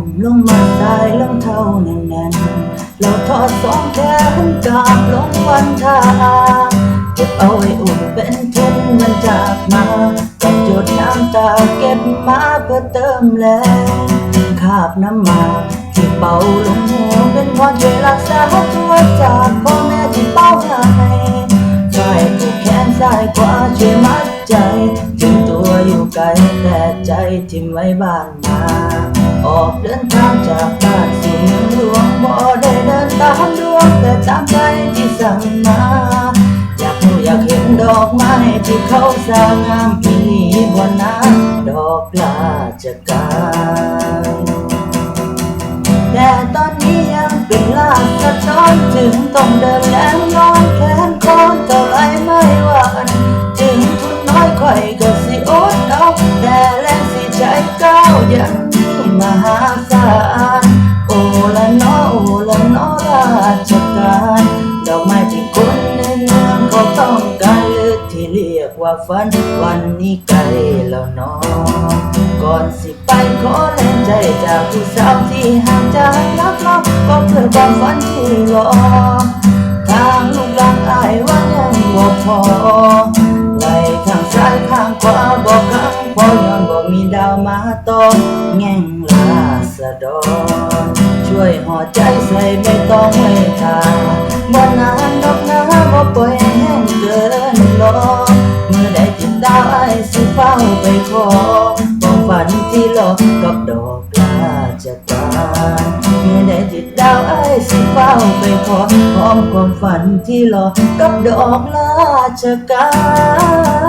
มลงมาใส่รองเท้าแน่นๆเราถอดสองแขนกราบลงวันทาเก็บเอาไว้อุ่นเป็นทุนมันจากมากับหยดน้ำตาเก็บมาเพื่อเติมแรงคาบน้ำมาที่เป่าลงหัวเป็นพรช่วยรักษาตัวจากพ่อแม่ที่เป้าให้ฝ่ายผู้แขนซ้ายขวาช่วยมัดใจ ไกลแต่ใจทิมไว้บ้านนา ออกเดินทางจากบ้านสู่เมืองหลวงบ่ได้เดินตามดวงแต่ตามใจที่สั่งมาอยากรู้อยากเห็นดอกไม้ที่เขาสร้างงามปีบนน้ำดอกลาจะกาแต่ตอนนี้ยังเป็นลาสะท้อนถึงต้องเดินแรง ย่างมีมหาศาลโอละนอโอละนอราชการดอกไม้ที่คนในเมืองเขาต้องการหรือที่เรียกว่าฝันวันนี้ไกลแล้วนอก่อนสิไปขอแรงใจจากผู้สาวที่ห่างจากนักร้องก็เพื่อความฝันที่รอ มีดาวมาต่อแง่งลาสะดอนช่วยห่อใจใส่ไม่ต้องไว้ทาบ่นานดอกนะบ่ปล่อยให้แห้งเกินรอเมื่อได้ติดดาวไอ้ายสิเฝ้าไปขอความฝันที่หลอกกับดอกลาจะตายเมื่อได้ติดดาวไอ้ายสิเฝ้าไปขอพร้อมความฝันที่หลอกกับดอกลาจะกาย